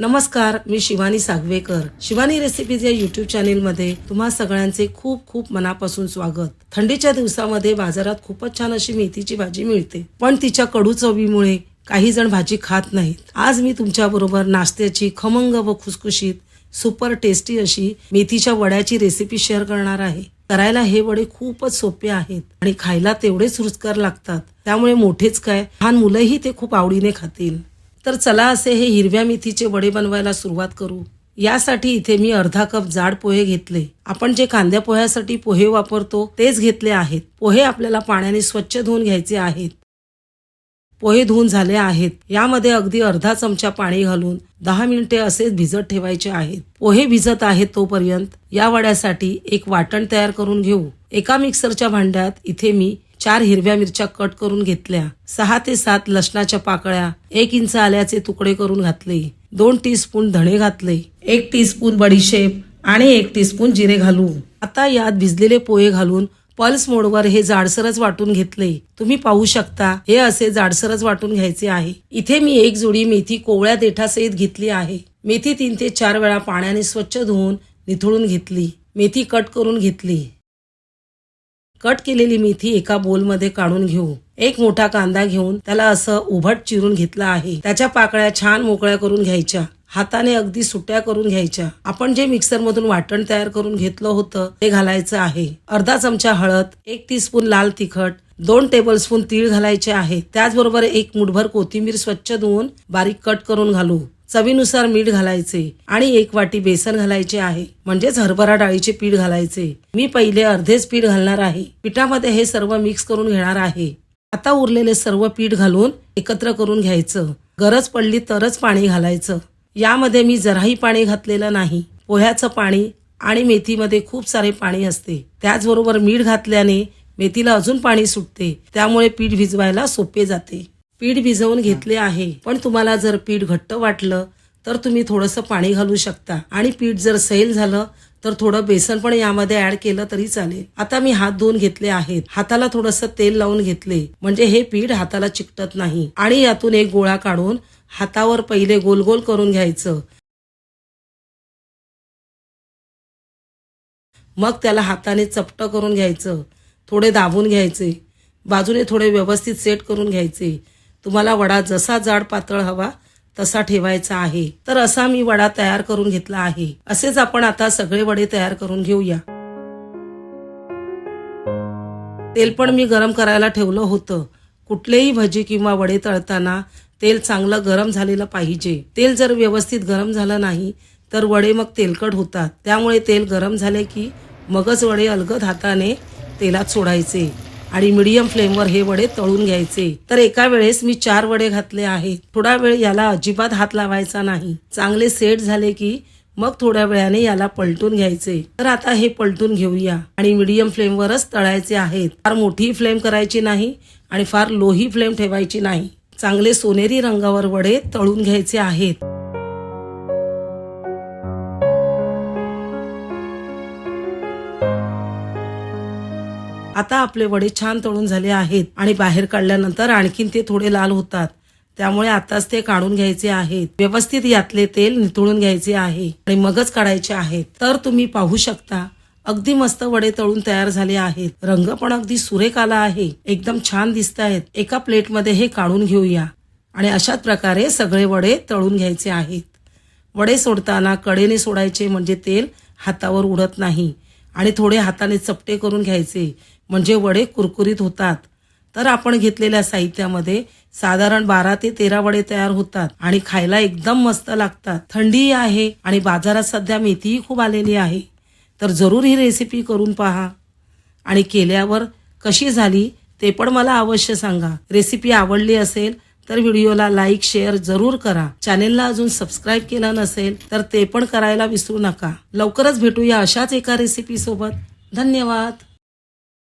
नमस्कार मी शिवानी सागवेकर. शिवानी रेसिपीज या युट्यूब चॅनेलमध्ये तुम्हा सगळ्यांचे खूप खूप मनापासून स्वागत. थंडीच्या दिवसामध्ये बाजारात खूपच छान अशी मेथीची भाजी मिळते. पण तिच्या कडू चवीमुळे काही जण भाजी खात नाहीत. आज मी तुमच्याबरोबर नाश्त्याची खमंग व खुसखुशीत सुपर टेस्टी अशी मेथीच्या वड्याची रेसिपी शेअर करणार आहे. करायला हे वडे खूपच सोपे आहेत आणि खायला तेवढेच रुचकर लागतात. त्यामुळे मोठेच काय लहान मुलंही ते खूप आवडीने खातील. तर चला असे हे हिरव्या मेथीचे वडे बनवायला सुरुवात करू. यासाठी इथे मी अर्धा कप जाड पोहे घेतले. आपण जे कांद्या पोह्यासाठी पोहे वापरतो तेच घेतले आहेत. पोहे आपल्याला पाण्याने स्वच्छ धुवून घ्यायचे आहेत. पोहे धुवून झाले आहेत. यामध्ये अगदी अर्धा चमचा पाणी घालून दहा मिनिटे असेच भिजत ठेवायचे आहेत. पोहे भिजत आहेत तोपर्यंत या वड्यासाठी एक वाटण तयार करून घेऊ. एका मिक्सरच्या भांड्यात इथे मी चार हिरव्या मिरच्या कट करून घेतल्या. सहा ते सात लसणाच्या पाकळ्या एक इंच आल्याचे तुकडे करून घातले. दोन टीस्पून धणे घातले. एक टीस्पून बडीशेप आणि एक टीस्पून जिरे घालू आता यात भिजलेले पोहे घालून पल्स मोडवर हे जाडसरच वाटून घेतले. तुम्ही पाहू शकता हे असे जाडसरच वाटून घ्यायचे आहे. इथे मी एक जोडी मेथी कोवळ्या देठासहित घेतली आहे. मेथी तीन ते चार वेळा पाण्याने स्वच्छ धुवून निथळून घेतली. मेथी कट करून घेतली. कट केलेली मेथी एका बोलमध्ये काढून घेऊ. एक मोठा कांदा घेऊन त्याला असं उभट चिरून घेतला आहे. त्याच्या पाकळ्या छान मोकळ्या करून घ्यायच्या. हाताने अगदी सुट्या करून घ्यायच्या. आपण जे मिक्सर मधून वाटण तयार करून घेतलं होतं ते घालायचं आहे. अर्धा चमचा हळद एक टीस्पून लाल तिखट दोन टेबलस्पून तीळ घालायचे आहे. त्याचबरोबर एक मुठभर कोथिंबीर स्वच्छ धुवून बारीक कट करून घालू. चवीनुसार मीठ घालायचे आणि एक वाटी बेसन घालायचे आहे. म्हणजेच हरभरा डाळीचे पीठ घालायचे. मी पहिले अर्धेच पीठ घालणार आहे. पिठामध्ये हे सर्व मिक्स करून घेणार आहे. आता उरलेले सर्व पीठ घालून एकत्र करून घ्यायचं. गरज पडली तरच पाणी घालायचं. यामध्ये मी जराही पाणी घातलेलं नाही. पोह्याचं पाणी आणि मेथीमध्ये खूप सारे पाणी असते. त्याचबरोबर मीठ घातल्याने मेथीला अजून पाणी सुटते. त्यामुळे पीठ भिजवायला सोपे जाते. पीठ भिजवून घेतले आहे. पण तुम्हाला जर पीठ घट्ट वाटलं तर तुम्ही थोडंसं पाणी घालू शकता. आणि पीठ जर सैल झालं तर थोडं बेसन पण यामध्ये ऍड केलं तरी चालेल. आता मी हात धुवून घेतले आहेत. हाताला थोडंसं तेल लावून घेतले. म्हणजे हे पीठ हाताला चिकटत नाही. आणि यातून एक गोळा काढून हातावर पहिले गोल गोल करून घ्यायचं. मग त्याला हाताने चपट करून घ्यायचं. थोडे दाबून घ्यायचे. बाजूने थोडे व्यवस्थित सेट करून घ्यायचे. तुम्हाला वडा जसा जाड पातळ हवा तसा ठेवायचा आहे. तर असा मी वडा तयार करून घेतला आहे. असेच आपण आता सगळे वडे तयार करून घेऊया. तेल पण मी गरम करायला ठेवलं होतं. कुठलेही भजी किंवा वडे तळताना तेल चांगलं गरम झालेलं पाहिजे. तेल जर व्यवस्थित गरम झालं नाही तर वडे मग तेलकट होतात. त्यामुळे तेल गरम झाले की मगच वडे अलगद हाताने तेलात सोडायचे. आणि मीडियम फ्लेमवर हे वडे तळून घ्यायचे. तर एका वेळेस मी चार वडे घातले आहेत. थोडा वेळ याला अजिबात हात लावायचा नाही. चांगले सेट झाले की मग थोड्या वेळाने याला पलटून घ्यायचे. तर आता हे पलटून घेऊया. आणि मीडियम फ्लेमवरच तळायचे आहेत. फार मोठी फ्लेम करायची नाही आणि फार लोही फ्लेम ठेवायची नाही. चांगले सोनेरी रंगावर वडे तळून घ्यायचे आहेत. आता आपले वडे छान तळून झाले आहेत आणि बाहेर काढल्यानंतर आणखीन ते थोडे लाल होतात. त्यामुळे आताच ते काढून घ्यायचे आहेत. व्यवस्थित यातले तेल नितळून घ्यायचे आहे आणि मगच काढायचे आहेत. तर तुम्ही पाहू शकता अगदी मस्त वडे तळून तयार झाले आहेत. रंग पण अगदी सुरेख आला आहे. एकदम छान दिसत आहेत एका प्लेटमध्ये हे काढून घेऊया. आणि अशाच प्रकारे सगळे वडे तळून घ्यायचे आहेत. वडे सोडताना कडेने सोडायचे म्हणजे तेल हातावर उडत नाही. आणि थोडे हाताने चपटे करून घ्यायचे म्हणजे वडे कुरकुरीत होतात. तर आपण घेतलेल्या साहित्यामध्ये साधारण बारा ते तेरा वडे तयार होतात आणि खायला एकदम मस्त लागतात. थंडीही आहे आणि बाजारात सध्या मेथीही खूप आलेली आहे. तर जरूर ही रेसिपी करून पहा. आणि केल्यावर कशी झाली ते पण मला अवश्य सांगा. रेसिपी आवडली असेल तर व्हिडिओला लाईक शेअर जरूर करा. चॅनेलला अजून सबस्क्राईब केलं नसेल तर ते पण करायला विसरू नका. लवकरच भेटूया अशाच एका रेसिपी सोबत. धन्यवाद.